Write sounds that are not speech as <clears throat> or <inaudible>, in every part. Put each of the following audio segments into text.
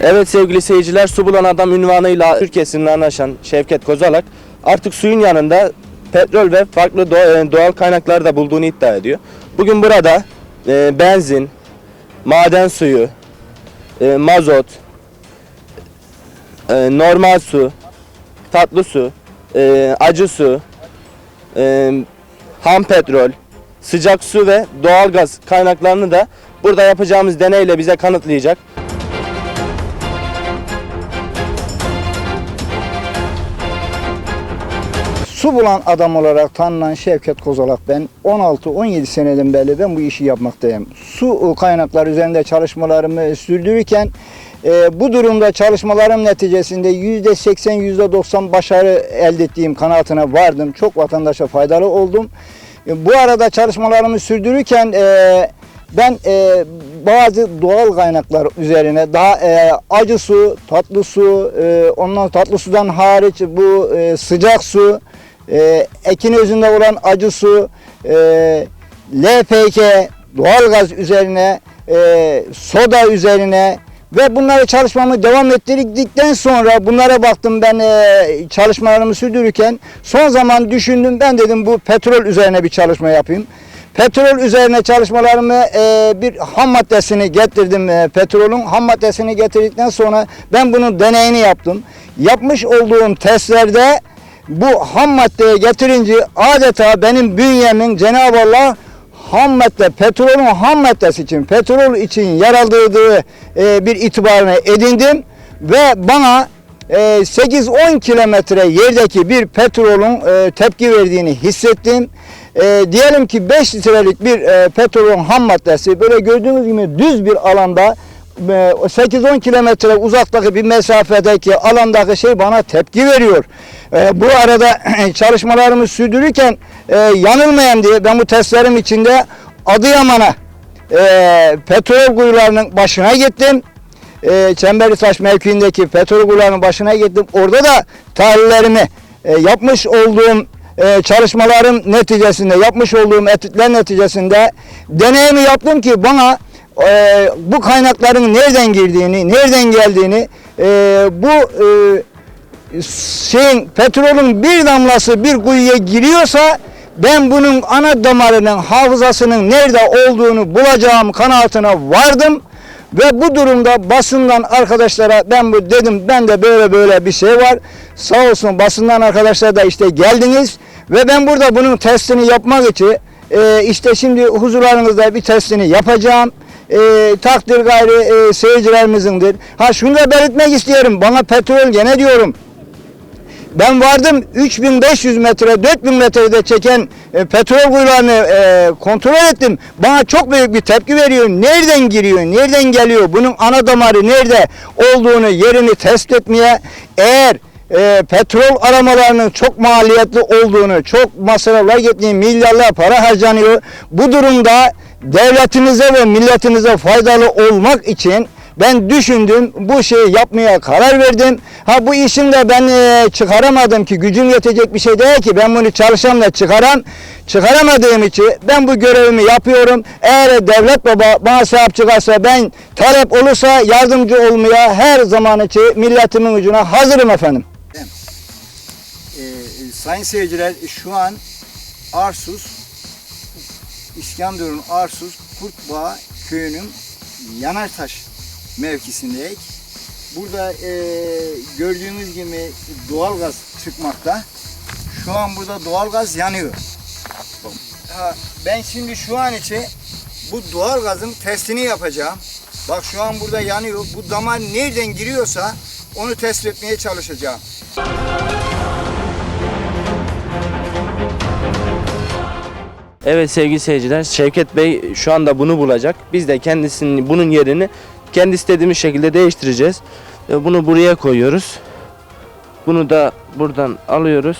Evet sevgili seyirciler su bulan adam ünvanıyla Türkiye sınırlarını aşan Şevket Kozalak artık suyun yanında petrol ve farklı e, doğal kaynakları da bulduğunu iddia ediyor. Bugün burada e, benzin, maden suyu, e, mazot, normal su, tatlı su, acı su, ham petrol, sıcak su ve doğalgaz kaynaklarını da burada yapacağımız deneyle bize kanıtlayacak. Su bulan adam olarak tanınan Şevket Kozalak ben 16-17 seneden beri ben bu işi yapmaktayım. Su kaynakları üzerinde çalışmalarımı sürdürürken e, bu durumda çalışmalarım neticesinde %80 %90 başarı elde ettiğim kanaatine vardım. Çok vatandaşa faydalı oldum. E, bu arada çalışmalarımı sürdürürken e, ben e, bazı doğal kaynaklar üzerine daha e, acı su, tatlı su, e, ondan tatlı sudan hariç bu e, sıcak su, e, ekin özünde olan acı su, e, LPG, doğalgaz üzerine, e, soda üzerine ve bunları çalışmamı devam ettirdikten sonra bunlara baktım ben e, çalışmalarımı sürdürürken son zaman düşündüm ben dedim bu petrol üzerine bir çalışma yapayım. Petrol üzerine çalışmalarımı e, bir ham maddesini getirdim e, petrolün ham maddesini getirdikten sonra ben bunun deneyini yaptım. Yapmış olduğum testlerde bu ham maddeye getirince adeta benim bünyemin Cenab-ı Allah ham madde, petrolün ham maddesi için, petrol için yaraldırdığı e, bir itibarını edindim ve bana e, 8-10 kilometre yerdeki bir petrolün e, tepki verdiğini hissettim. E, diyelim ki 5 litrelik bir e, petrolün ham maddesi böyle gördüğünüz gibi düz bir alanda 8-10 kilometre uzaktaki bir mesafedeki alandaki şey bana tepki veriyor. E, bu arada <clears throat> çalışmalarımı sürdürürken e, yanılmayayım diye ben bu testlerim içinde Adıyaman'a e, petrol kuyularının başına gittim. E, Çemberli Taş mevkiindeki petrol kuyularının başına gittim. Orada da tahlillerimi e, yapmış olduğum e, çalışmalarım neticesinde, yapmış olduğum etütler neticesinde deneyimi yaptım ki bana e, bu kaynakların nereden girdiğini, nereden geldiğini, e, bu e, şeyin petrolün bir damlası bir kuyuya giriyorsa ben bunun ana damarının hafızasının nerede olduğunu bulacağım kanaatine vardım. Ve bu durumda basından arkadaşlara ben bu dedim ben de böyle böyle bir şey var. Sağ olsun basından arkadaşlar da işte geldiniz ve ben burada bunun testini yapmak için e, işte şimdi huzurlarınızda bir testini yapacağım. E, takdir gayri e, seyircilerimizindir. Ha şunu da belirtmek istiyorum. Bana petrol gene diyorum. Ben vardım 3500 metre 4000 metrede çeken e, petrol kuyularını e, kontrol ettim. Bana çok büyük bir tepki veriyor. Nereden giriyor? Nereden geliyor? Bunun ana damarı nerede olduğunu yerini tespit etmeye eğer e, petrol aramalarının çok maliyetli olduğunu, çok masraflar gittiğini, milyarlar para harcanıyor. Bu durumda devletinize ve milletinize faydalı olmak için ben düşündüm, bu şeyi yapmaya karar verdim. Ha bu işin de ben e, çıkaramadım ki, gücüm yetecek bir şey değil ki. Ben bunu çalışanla çıkaram. Çıkaramadığım için ben bu görevimi yapıyorum. Eğer devlet baba bana sahip çıkarsa, ben talep olursa yardımcı olmaya her zaman için milletimin ucuna hazırım efendim. sayın seyirciler şu an Arsuz, İskenderun Arsuz Kurtbağ köyünün Yanartaş mevkisindeyiz. Burada e, gördüğünüz gibi doğalgaz çıkmakta. Şu an burada doğalgaz yanıyor. Ha, ben şimdi şu an için bu doğalgazın testini yapacağım. Bak şu an burada yanıyor. Bu damar nereden giriyorsa onu test etmeye çalışacağım. Evet sevgili seyirciler, Şevket Bey şu anda bunu bulacak. Biz de kendisinin bunun yerini kendi istediğimiz şekilde değiştireceğiz. E, Bunu buraya koyuyoruz. Bunu da buradan alıyoruz.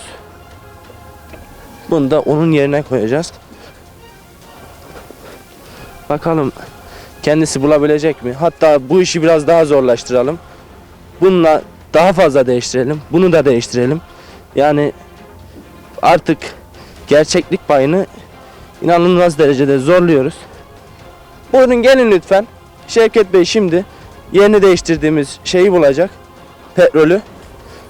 Bunu da onun yerine koyacağız. Bakalım kendisi bulabilecek mi? Hatta bu işi biraz daha zorlaştıralım. Bununla daha fazla değiştirelim. Bunu da değiştirelim. Yani artık gerçeklik payını inanılmaz derecede zorluyoruz. Buyurun gelin lütfen. Şevket Bey şimdi yerini değiştirdiğimiz şeyi bulacak. Petrolü.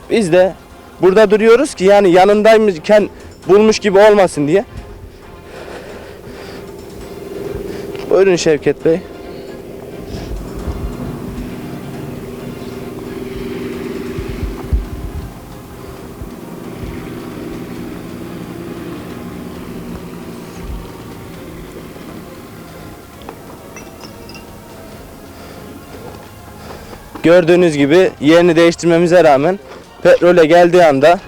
Biz de burada duruyoruz ki yani yanındayken bulmuş gibi olmasın diye. Buyurun Şevket Bey. Gördüğünüz gibi yerini değiştirmemize rağmen petrole geldiği anda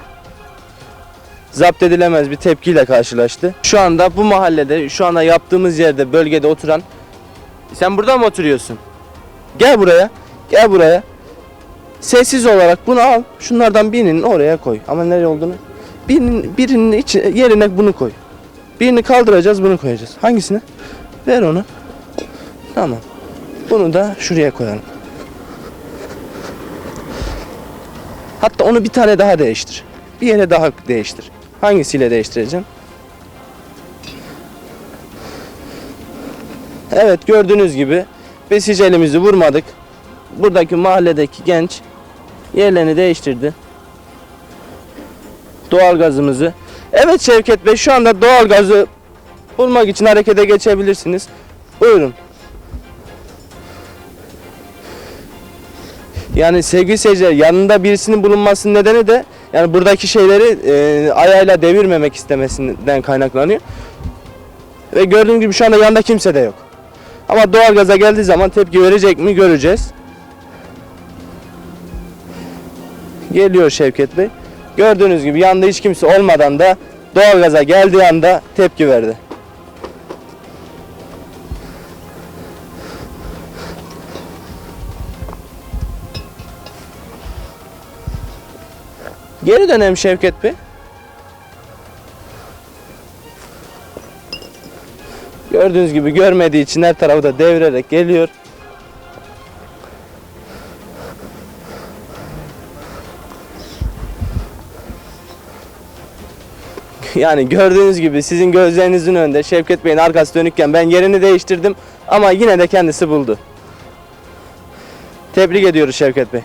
zapt edilemez bir tepkiyle karşılaştı. Şu anda bu mahallede, şu anda yaptığımız yerde, bölgede oturan sen burada mı oturuyorsun? Gel buraya. Gel buraya. Sessiz olarak bunu al. Şunlardan birinin oraya koy. Ama nereye olduğunu? Birinin, birinin içi, yerine bunu koy. Birini kaldıracağız, bunu koyacağız. Hangisini? Ver onu. Tamam. Bunu da şuraya koyalım. Hatta onu bir tane daha değiştir. Bir yere daha değiştir. Hangisiyle değiştireceğim? Evet gördüğünüz gibi biz elimizi vurmadık. Buradaki mahalledeki genç yerlerini değiştirdi. Doğalgazımızı. Evet Şevket Bey şu anda doğalgazı bulmak için harekete geçebilirsiniz. Buyurun. Yani sevgili seyirciler yanında birisinin bulunmasının nedeni de yani buradaki şeyleri e, ayağıyla devirmemek istemesinden kaynaklanıyor. Ve gördüğünüz gibi şu anda yanında kimse de yok. Ama doğalgaza geldiği zaman tepki verecek mi göreceğiz. Geliyor Şevket Bey. Gördüğünüz gibi yanında hiç kimse olmadan da doğalgaza geldiği anda tepki verdi. Geri dönelim Şevket Bey. Gördüğünüz gibi görmediği için her tarafı da devirerek geliyor. Yani gördüğünüz gibi sizin gözlerinizin önünde Şevket Bey'in arkası dönükken ben yerini değiştirdim ama yine de kendisi buldu. Tebrik ediyoruz Şevket Bey.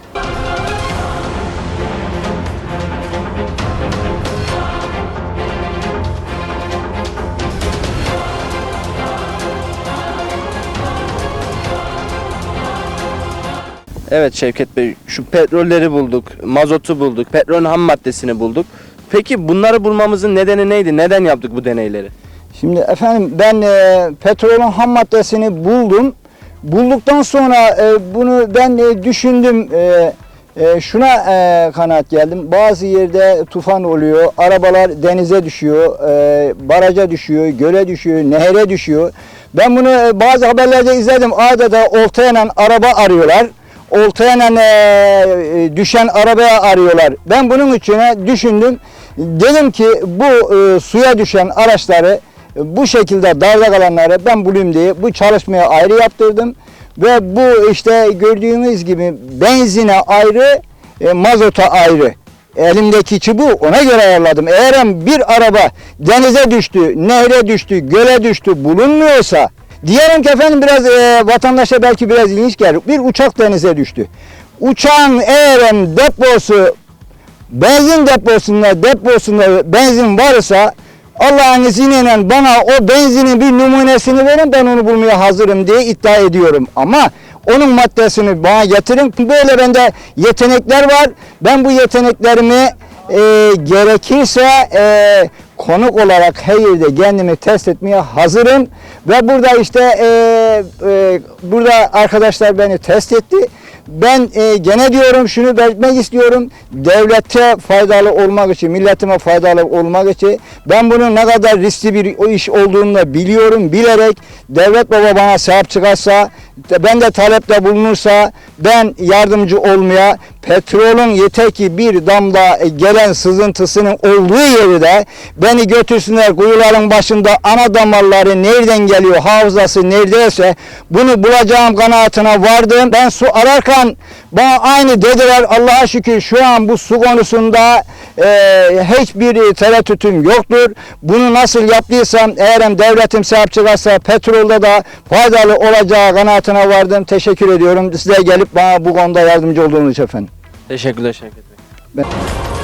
Evet Şevket Bey, şu petrolleri bulduk, mazotu bulduk, petrolün ham maddesini bulduk. Peki bunları bulmamızın nedeni neydi? Neden yaptık bu deneyleri? Şimdi efendim ben e, petrolün ham maddesini buldum. Bulduktan sonra e, bunu ben e, düşündüm. E, e, şuna e, kanaat geldim. Bazı yerde tufan oluyor. Arabalar denize düşüyor. E, baraja düşüyor. Göle düşüyor. Nehre düşüyor. Ben bunu e, bazı haberlerde izledim. Ağda'da oltayla araba arıyorlar. Oltayla e, düşen arabaya arıyorlar. Ben bunun için düşündüm. Dedim ki bu e, suya düşen araçları e, bu şekilde darda kalanları ben bulayım diye bu çalışmaya ayrı yaptırdım. Ve bu işte gördüğünüz gibi benzine ayrı, e, mazota ayrı. Elimdeki çubuğu ona göre ayarladım. Eğer bir araba denize düştü, nehre düştü, göle düştü bulunmuyorsa diyelim ki efendim biraz e, vatandaşa belki biraz ilginç gelir. Bir uçak denize düştü. Uçağın eğer deposu benzin deposunda deposunda benzin varsa Allah'ın izniyle bana o benzinin bir numunesini verin ben onu bulmaya hazırım diye iddia ediyorum. Ama onun maddesini bana getirin. Böyle bende yetenekler var. Ben bu yeteneklerimi e, gerekirse e, konuk olarak her yerde kendimi test etmeye hazırım. Ve burada işte e, e, burada arkadaşlar beni test etti. Ben e, gene diyorum şunu belirtmek istiyorum. Devlete faydalı olmak için, milletime faydalı olmak için ben bunun ne kadar riskli bir iş olduğunu da biliyorum. Bilerek devlet baba bana sahip çıkarsa, ben de talepte bulunursa ben yardımcı olmaya petrolün yeter ki bir damla e, gelen sızıntısının olduğu yeri de beni götürsünler kuyuların başında ana damarları nereden geliyor hafızası neredeyse bunu bulacağım kanaatine vardım. Ben su ararken bana aynı dediler Allah'a şükür şu an bu su konusunda e, hiçbir tereddütüm yoktur. Bunu nasıl yaptıysam eğer devletim sahip çıkarsa petrolde de faydalı olacağı kanaatine vardım. Teşekkür ediyorum size gelip bana bu konuda yardımcı olduğunuz için efendim. Teşekkürler Şevket Bey. Ben-